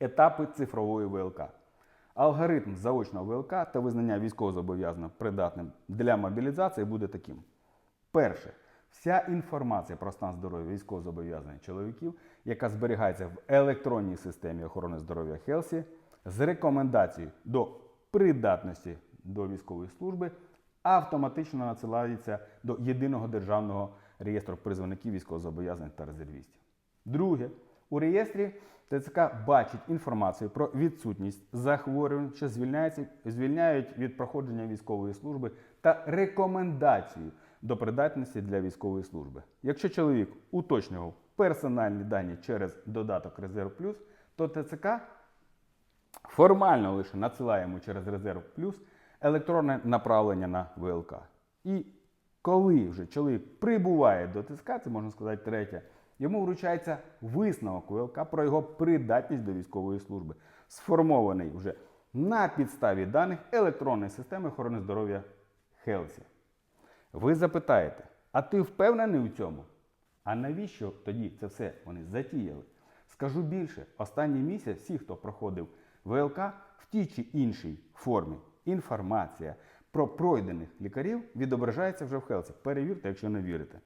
Етапи цифрової ВЛК. Алгоритм заочного ВЛК та визнання військовозобов'язаного придатним для мобілізації буде таким. Перше. Вся інформація про стан здоров'я військовозобов'язаних чоловіків, яка зберігається в електронній системі охорони здоров'я Хелсі, з рекомендацією до придатності до військової служби, автоматично надсилається до єдиного державного реєстру призовників військовозобов'язаних та резервістів. Друге, у реєстрі ТЦК бачить інформацію про відсутність захворювань, що звільняють від проходження військової служби та рекомендацію до придатності для військової служби. Якщо чоловік уточнював персональні дані через додаток Резерв Плюс, то ТЦК формально лише надсилає йому через Резерв Плюс електронне направлення на ВЛК. І коли вже чоловік прибуває до ТСК, це можна сказати третє, йому вручається висновок ВЛК про його придатність до військової служби, сформований вже на підставі даних електронної системи охорони здоров'я Хелсі. Ви запитаєте, а ти впевнений у цьому? А навіщо тоді це все вони затіяли? Скажу більше, останній місяць всі, хто проходив ВЛК в тій чи іншій формі, інформація про пройдених лікарів відображається вже в Хелсі. Перевірте, якщо не вірите.